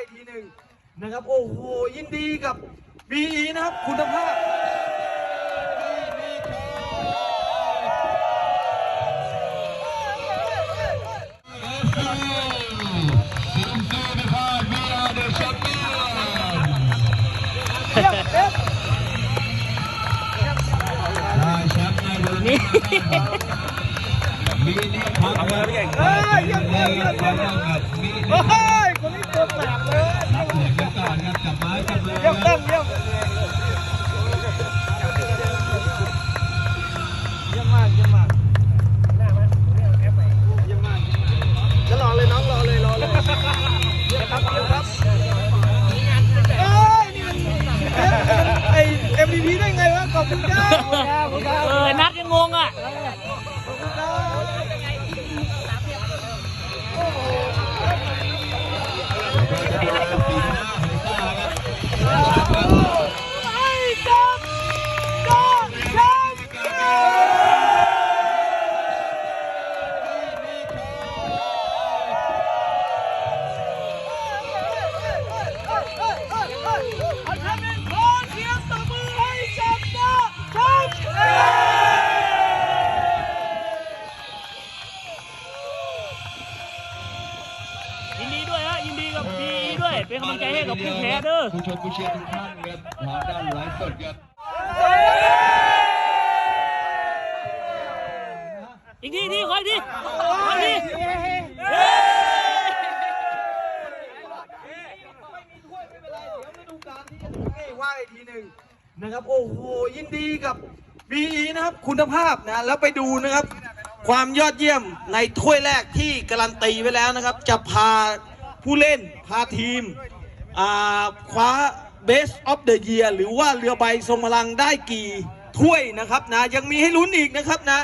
อีกทีหนึ่งนะครับ โอ้โห ยินดีกับ BE นะครับ คุณภาพนี่เอาเลยพี่เก่งเอ้ยเยี่ยมเยี่ยมเยี่ยมเยี่ยม เอ้ยนี่มันไอ MVP ได้ไงวะขอ ยฮะยินดีกับพีด้วย เป็นกำลังใจให้กับผู้แพ้เด้อผู้ชมผู้เชียร์ทุกท่านครับทางด้านไลฟ์สดครับอีกทีทีขออีกทีขออีกทีเฮ้นี่ว่าอีกทีหนึ่งนะครับโอ้โหยินดีกับ BE นะครับคุณภาพนะแล้วไปดูนะครับ ความยอดเยี่ยมในถ้วยแรกที่การันตีไว้แล้วนะครับ จะพา ผู้เล่นพาทีมคว้า Best of the Year หรือว่าเรือใบทรงพลังได้กี่ถ้วยนะครับนะยังมีให้ลุ้นอีกนะครับนะ